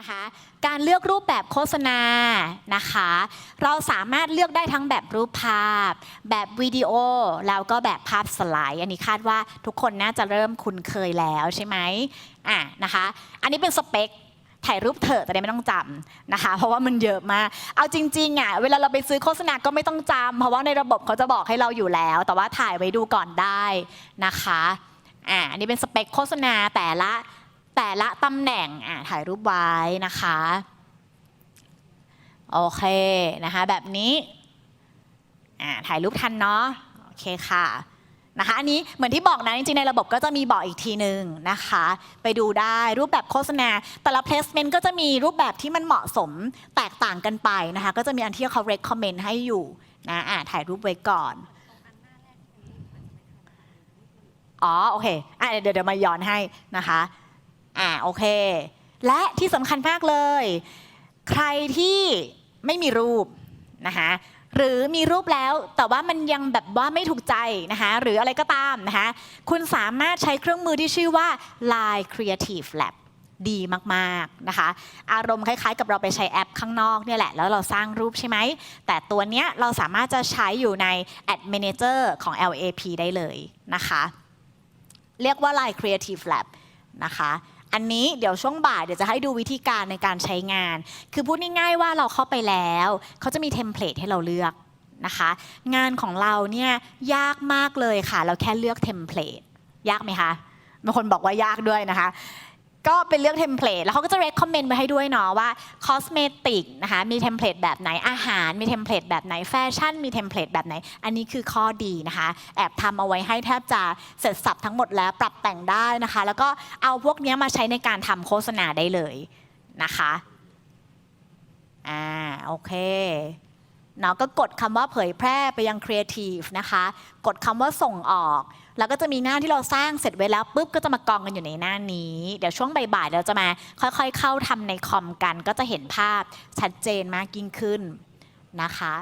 นะคะการเลือกรูปแบบโฆษณานะคะ เราสามารถเลือกได้ทั้งแบบรูปภาพ แบบวิดีโอ แล้วก็แบบภาพสไลด์ อันนี้คาดว่าทุกคนน่าจะเริ่มคุ้นเคยแล้วใช่ไหมอะนะคะ อันนี้เป็นสเปคถ่ายรูปเถอะแต่ได้ไม่ต้องจำนะคะ เพราะว่ามันเยอะมาก เอาจริงๆอะเวลาเราไปซื้อโฆษณาก็ไม่ต้องจำเพราะว่าในระบบเขาจะบอกให้เราอยู่แล้ว แต่ว่าถ่ายไว้ดูก่อนได้นะคะอะอันนี้เป็นสเปคโฆษณาแต่ละ แต่ละตำแหน่งอะถ่ายรูปไว้นะคะ โอเคนะคะแบบนี้อ่าถ่ายรูปทันเนาะโอเคค่ะนะคะอันนี้เหมือนที่บอกนะจริงๆในระบบก็จะมีบอกอีกทีหนึ่งนะคะ ไปดูได้รูปแบบโฆษณา แต่ละ placement ก็จะมีรูปแบบที่มันเหมาะสมแตกต่างกันไปนะคะ ก็จะมีอันที่เขา recommend ให้อยู่นะอ่าถ่ายรูปไว้ก่อนอ๋อโอเคอะเดี๋ยวเดี๋ยวมาย้อนให้นะคะ อ่าโอเค และที่สำคัญมากเลย ใครที่ไม่มีรูปนะคะหรือมีรูปแล้วแต่ว่ามันยังแบบว่าไม่ถูกใจนะคะหรืออะไรก็ตามนะคะคุณสามารถใช้เครื่องมือที่ชื่อว่า Line Creative Lab ดีมากๆนะคะ อารมณ์คล้ายๆ กับเราไปใช้แอปข้างนอกเนี่ยแหละ แล้วเราสร้างรูปใช่ไหม แต่ตัวเนี้ยเราสามารถจะใช้อยู่ใน Ad Manager ของ LAP ได้เลยนะคะ เรียกว่า Line Creative Lab นะคะ อันนี้เดี๋ยวช่วงบ่ายเดี๋ยวจะให้ดูวิธีการในการใช้งาน คือพูดง่ายๆว่าเราเข้าไปแล้ว เขาจะมีเทมเพลตให้เราเลือกนะคะ งานของเราเนี่ยยากมากเลยค่ะ เราแค่เลือกเทมเพลตยากไหมคะบางคนบอกว่ายากด้วยนะคะ ก็เป็นเลือกเทมเพลตแล้วเขาก็จะ recommend ไว้ให้ด้วยเนาะว่าคอสเมติกนะคะมีเทมเพลตแบบไหนอาหาร มีเทมเพลตแบบไหนแฟชั่น มีเทมเพลตแบบไหน อันนี้คือข้อดีนะคะ แอบทำเอาไว้ให้แทบจะเสร็จสับทั้งหมดแล้วปรับแต่งได้นะคะ แล้วก็เอาพวกนี้มาใช้ในการทำโฆษณาได้เลยนะคะอ่าโอเค เนาะก็กดคำว่าเผยแพร่ไปยังครีเอทีฟนะคะ กดคำว่าส่งออก แล้วก็จะมีหน้าที่เราสร้างเสร็จไว้แล้วปุ๊บก็จะมากองกันอยู่ในหน้านี้ เดี๋ยวช่วงบ่ายๆเราจะมาค่อยๆ เข้าทำในคอมกัน ก็จะเห็นภาพชัดเจนมากยิ่งขึ้นนะคะ